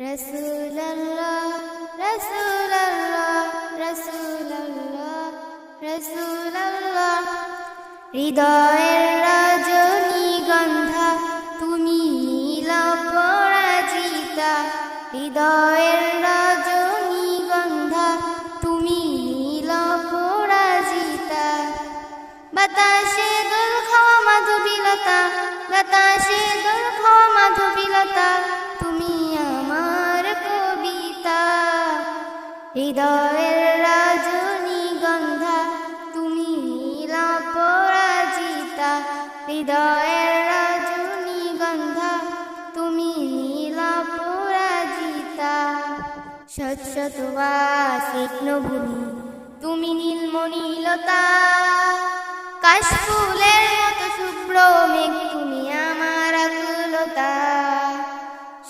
রসুল্লাহ রসুল্লাহ রসুল্লাহ রসুল্লাহ হৃদয়ের রজনীগন্ধা তুমি নীল পরাজিতা। হৃদয়ের রজনীগন্ধা তুমি নীল পরাজিতা। বাতাসে দোল খাওয়া মাধবীলতা, বাতাসে দোল হৃদয়ের রজনীগন্ধা, তুমি নীলা পরাজিতা। হৃদয়ের রজনীগন্ধা, তুমি নীলা পরাজিতা। শত শতবাসিক নভূমি তুমি নীলমণিলতা।